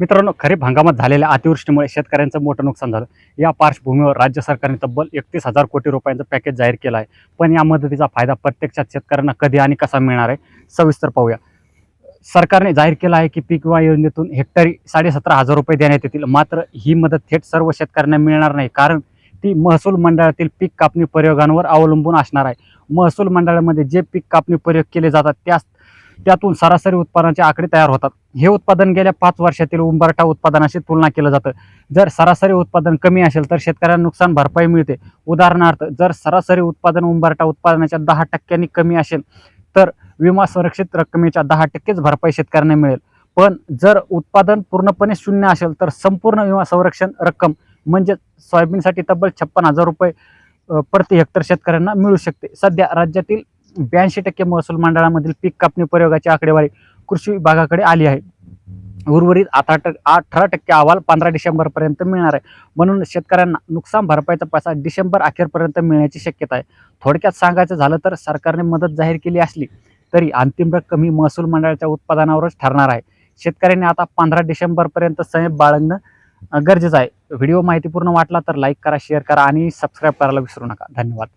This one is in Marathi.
मित्रांनो खरीप हंगामात झालेल्या अतिवृष्टीमुळे शेतकऱ्यांचं मोठं नुकसान झालं. या पार्श्वभूमीवर राज्य सरकारने तब्बल एकतीस हजार कोटी रुपयांचं पॅकेज जाहीर केलं आहे. पण या मदतीचा फायदा प्रत्यक्षात शेतकऱ्यांना कधी आणि कसा मिळणार आहे सविस्तर पाहूया. सरकारने जाहीर केलं आहे की पीक विमा योजनेतून हेक्टरी साडेसतरा हजार रुपये देण्यात येतील. मात्र ही मदत थेट सर्व शेतकऱ्यांना मिळणार नाही कारण ती महसूल मंडळातील पीक कापणी प्रयोगांवर अवलंबून असणार आहे. महसूल मंडळामध्ये जे पीक कापणी प्रयोग केले जातात त्याच त्यातून सरासरी उत्पादनाचे आकडे तयार होतात. हे उत्पादन गेल्या पाच वर्षातील उंबरठा उत्पादनाशी तुलना केलं जातं. जर सरासरी उत्पादन कमी असेल तर शेतकऱ्यांना नुकसान भरपाई मिळते. उदाहरणार्थ जर सरासरी उत्पादन उंबरठा उत्पादनाच्या दहा टक्क्यांनी कमी असेल तर विमा संरक्षित रकमेच्या दहा टक्केच भरपाई शेतकऱ्यांना मिळेल. पण जर उत्पादन पूर्णपणे शून्य असेल तर संपूर्ण विमा संरक्षण रक्कम म्हणजे सोयाबीनसाठी तब्बल छप्पन हजार रुपये प्रति हेक्टर शेतकऱ्यांना मिळू शकते. सध्या राज्यातील ब्याऐंशी टक्के महसूल मंडळामधील पीक कापणी प्रयोगाची आकडेवारी कृषी विभागाकडे आली आहे. उर्वरित अठरा टक्के अठरा टक्के अहवाल पंधरा डिसेंबरपर्यंत मिळणार आहे. म्हणून शेतकऱ्यांना नुकसान भरपाईचा पैसा डिसेंबर अखेरपर्यंत मिळण्याची शक्यता आहे. थोडक्यात सांगायचं झालं तर सरकारने मदत जाहीर केली असली तरी अंतिम रक्कम ही महसूल मंडळाच्या उत्पादनावरच ठरणार आहे. शेतकऱ्यांनी आता पंधरा डिसेंबरपर्यंत संयम बाळगणं गरजेचं आहे. व्हिडिओ माहितीपूर्ण वाटला तर लाईक करा शेअर करा आणि सबस्क्राईब करायला विसरू नका. धन्यवाद.